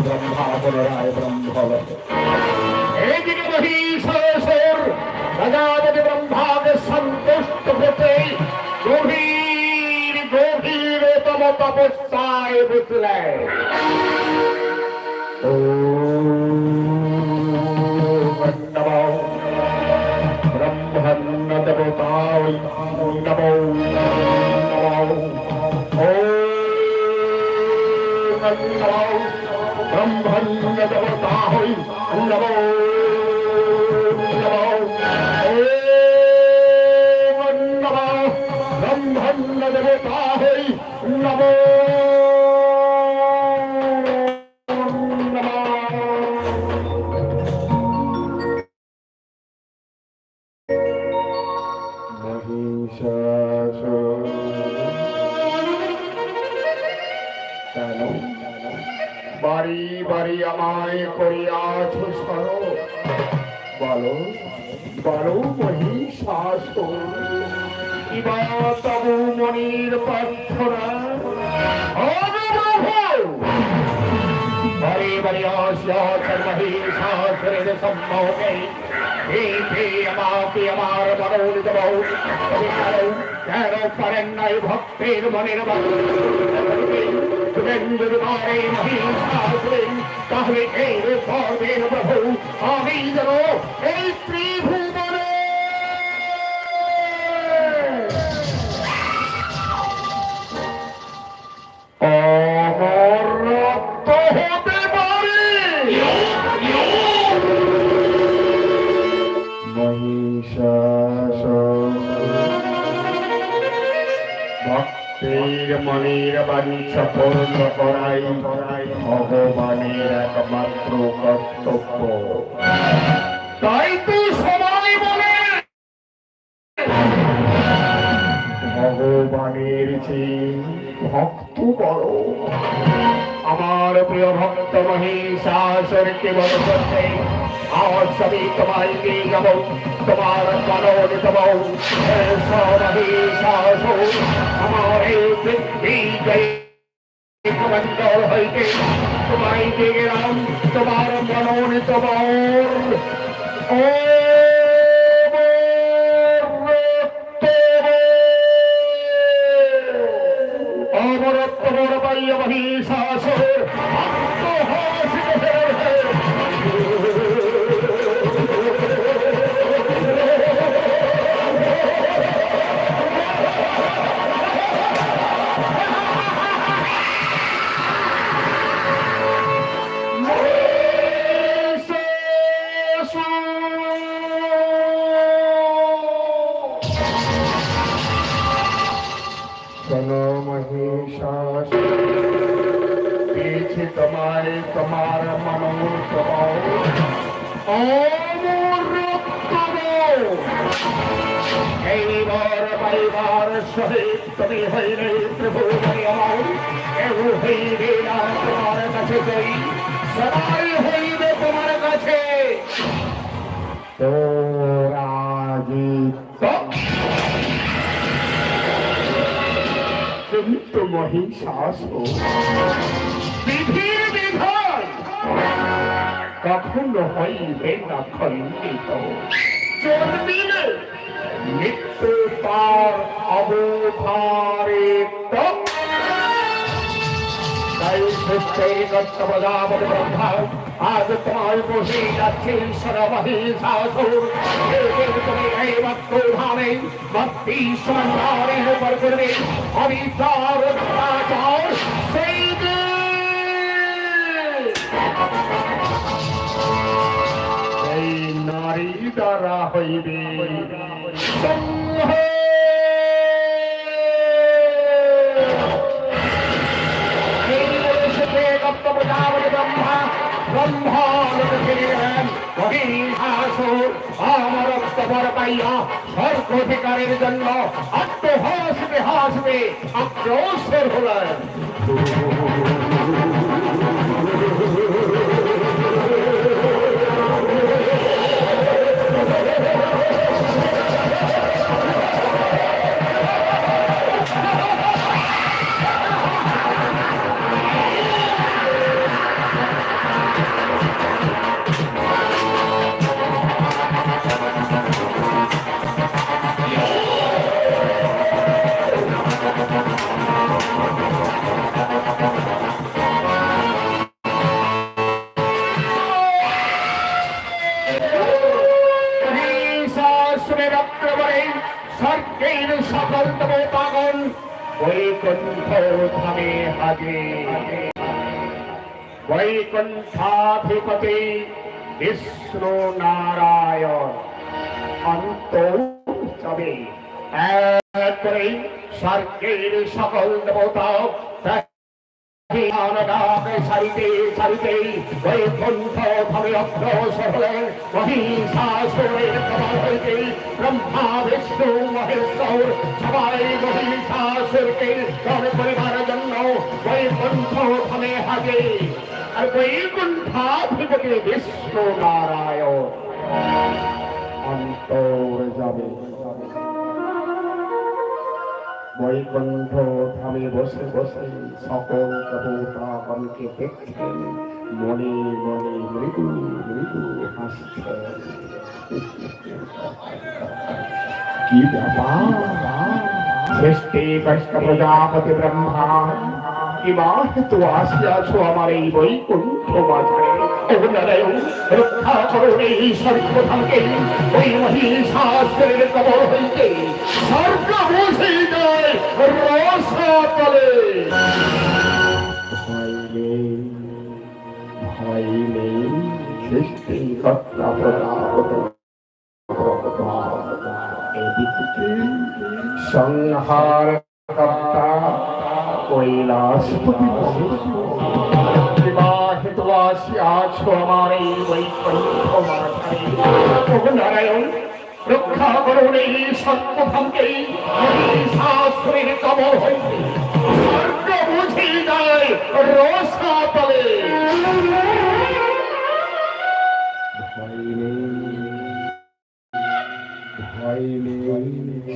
ব্রহ্মা পুনরায় ব্রহ্ম এইদিকে মহিষাসুর প্রজাপতি ব্রহ্মাকে সন্তুষ্ট হতে গভীর ব্রহ্মণ্য দেবতা হই নম। ব্রহ্মণ্য দেবতা হই নমো। বাড়ি বাড়ি আমায় করিয়াছ স্মরণ বলো বলো মহিষাসুর ইবা তবু মনির প্রার্থনা। বাড়ি বাড়ি আমার মনোনীত বহু কেন পারেন নাই ভক্তের মনের যদি পারে মহিষাসুরেন তাহলে এই পর্বের প্রভু আমি যেন এই ত্রিভুবনে মন্ডল হইতে তোমায় তোমার মনোনীত বর ও শোনো মহিষাসুর পেয়েছি তোমায় তোমার মনোর প্রভাব এইবার পাইবার সহিত তুমি হইলে প্রভু আমার কেউ হইবে না তোমার কাছে যাই সবাই হইবে তোমার কাছে। তোরাজিত কিন্তু মহিষাস বিধির বিধান কখনো হইবে না খণ্ডিত। চলবিলে মৃত্যু তার অবধারিত আজ তোমার বসে যাচ্ছে সরবাহী শাসুর তুমি এই ভক্ত ভাবে ভক্তি সমানের উপর করবে অবিচার অত্যাচার সেই নারী দ্বারা হইবে। পাইয়া স্বর্গাধিকারের জন্য আত্মহাসবে হাসবে আক্রোশের হলেন। রক্তবরে স্বর্গের সকল দেবতাগণ বৈকুণ্ঠ ধামে হাজে বৈকুণ্ঠাধিপতি বিষ্ণু নারায়ণ, অন্ত তবে এক করে সকল দেবতা ব্রহ্মা বিষ্ণু মহেশ্বর সবাই মহিষাসুরকে দল করিবার জন্য বৈকুণ্ঠ ভাবে হাজে আর বৈকুণ্ঠাধিপতি বিষ্ণু নারায়ণ অন্তর যাবে বৈকুণ্ঠ ধামে বসে বসে সকল দেবতাগণকে দেখছেন মনে মনে মৃদু মৃদু হাসছেন কি ব্যাপার? সৃষ্টি কষ্ট প্রজাপতি ব্রহ্মা কিবা হেতু আসিয়াছ আমার এই বৈকুণ্ঠ মাঝারে নারায়ণ রক্ষা করুন এই সর্বধামকে ওই মহিষাসুরের কবর হইতে স্বর্গ বসে যায় রসাতলে ভয় সংহার কর্তা কৈলাসপতি বিবাহিত আসিয়াছ আমার এই বৈকুণ্ঠ মাথায় নারায়ণ রক্ষা করুন এই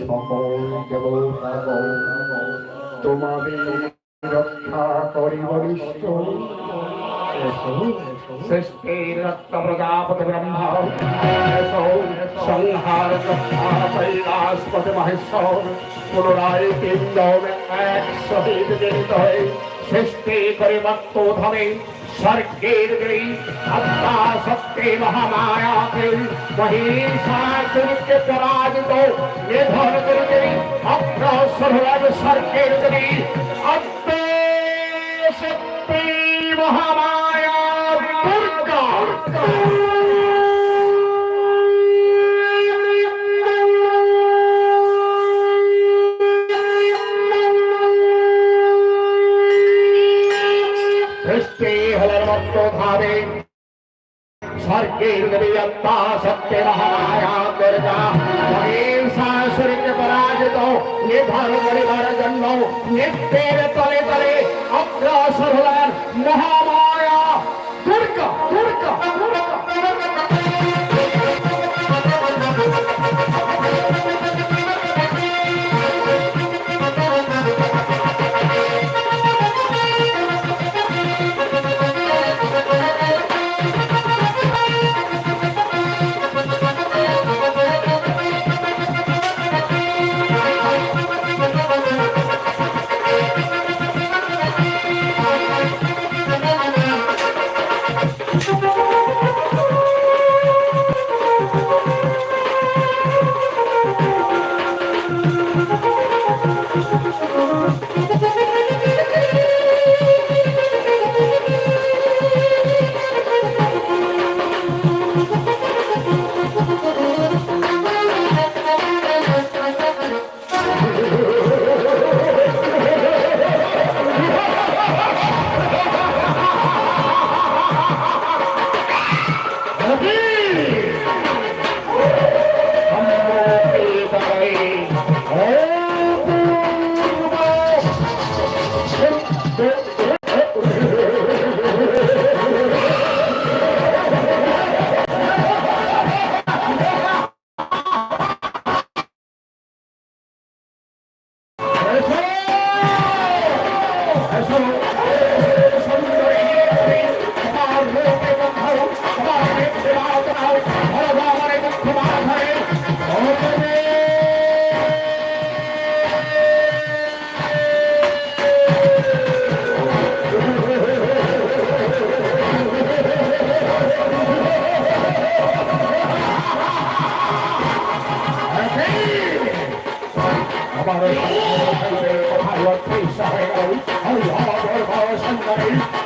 সকল দেবতাগণ। তোমাদের রক্ষা করিব নিশ্চয় প্রজাপতি ব্রহ্মা এসো সংহার কথা কৈলাসপতি মহেশ্বর পুনরায় তিনজন এক সহিত জড়িত হয়ে সৃষ্টি করে ভক্ত ধরে পরাজিত নিধন করিতে অগ্রসর স্বর্গের দেবী আত্মা সত্যি মহামায়া স্বর্গের দেবীয়ত্তা সত্য মহামায়া দুর্গা মহিষাসুরকে পরাজিত নির্ভর করিবার জন্য নিত্যের তলে তলে অগ্রসর হলেন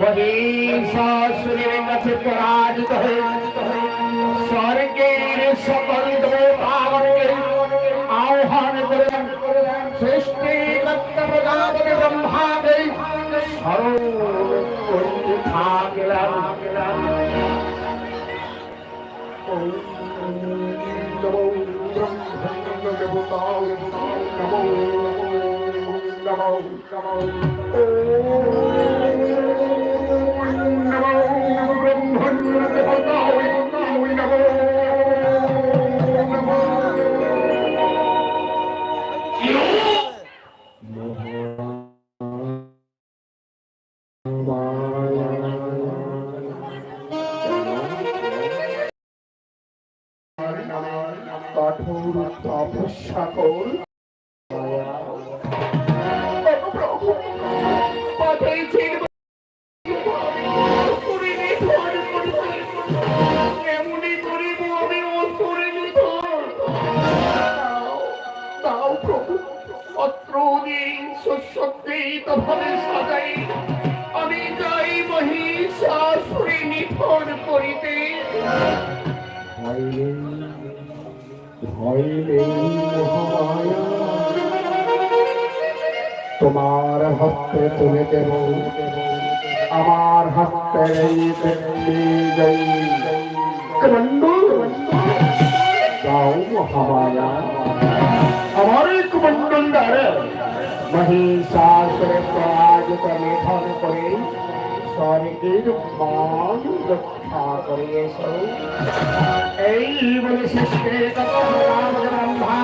মহিষাসুরের কাছে পরাজিত হয়ে স্বর্গের সকল আহ্বান করে সৃষ্টি প্রজাপতি নমো নমো নমো নমো সহিত ভাবে সাজাই আমি যাই মহিষাসুরে নিধন করিতে। ভয় নেই ভয় নেই তোমার হাতে তুলে দেব আমার কমন্ডু যাও মহামায়া। আমার কুমন্ডল দ্বারা মহিষাসুর স্বর্গের রক্ষা করে এই বলে শেষে ব্রহ্মা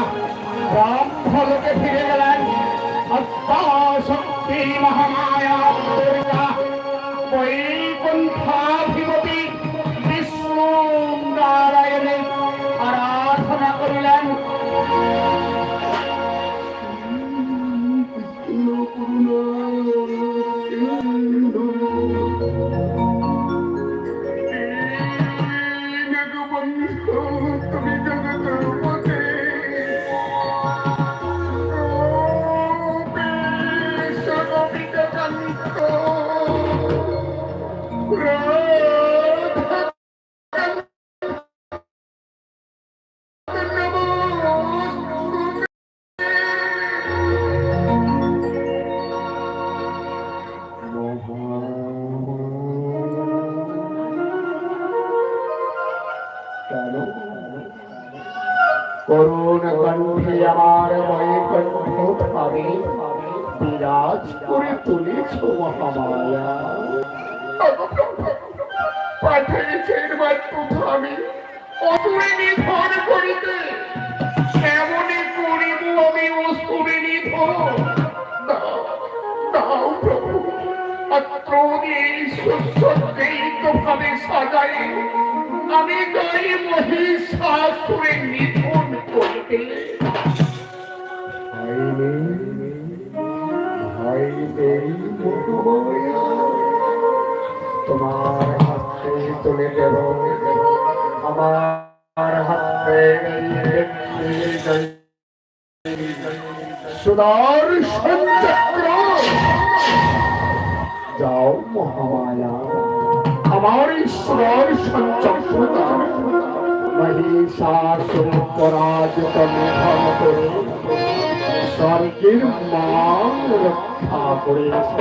ব্রহ্মলোকে ফিরে গেলেন। শক্তি মহামায়া বৈকুণ্ঠাধিপতি করে তুলেছ, মহামায়া। পাঠিয়েছেন মাত্র আমি? অসুরে নিধন করিতে। এমনই করিব আমি অসুরে নিধন প্রভু। সাজাই। আমি নেই ভয় নেই মহামায়া তোমার হাতে তুলে দেব আমার হাতে সুদর্শন চক্র যাও মহামায়া আমার ঈশ্বর সঞ্চক্র মহিষাসুর পরাজিত নিধন করে স্বর্গের মান রক্ষা করেছ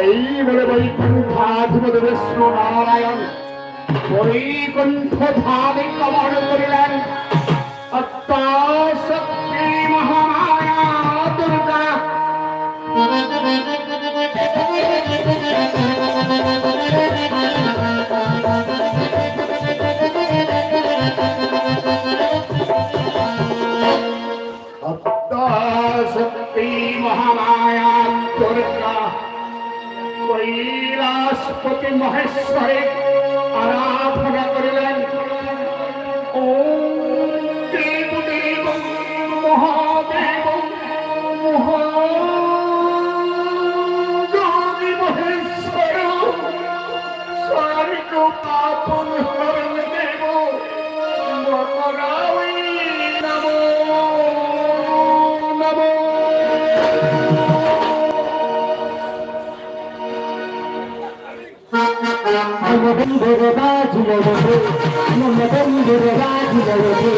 এই বলে বৈকুণ্ঠাধিপতি বিষ্ণু নারায়ণ বৈকুণ্ঠ ধামে কমন করিলেন। আত্মা বন্ধুর বাজিল বসে মন বন্ধুর বাজিল বসে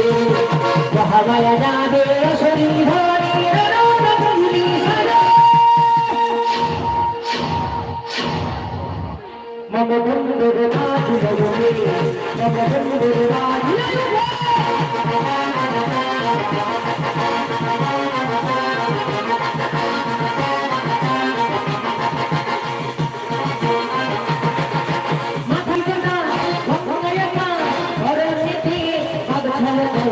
মহামায়া যাবে সাজে মম বন্ধুর বাজিল বসে মম বন্ধুর বাজিল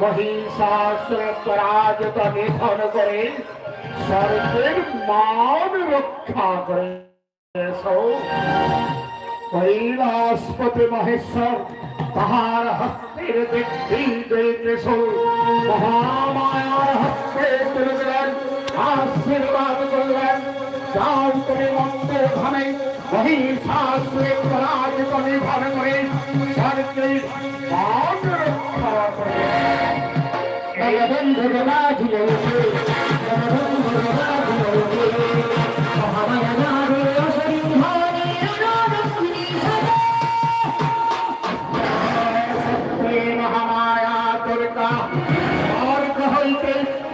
মহিষাসুর পরাজিত নিধন করে স্বর্গের মান রক্ষা করে কৈলাসপতি মহেশ্বর তাহার হস্তের দেখি ত্রিশূল মহামায়ার হস্তে তুলে দিলেন আশীর্বাদ করলেন যাও তুমি মন্দির ধামে মহিষাসুরে পরাজিত নিধন করে স্বর্গের মান রক্ষা করে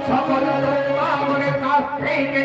সকল দেবতাগণের কাছ থেকে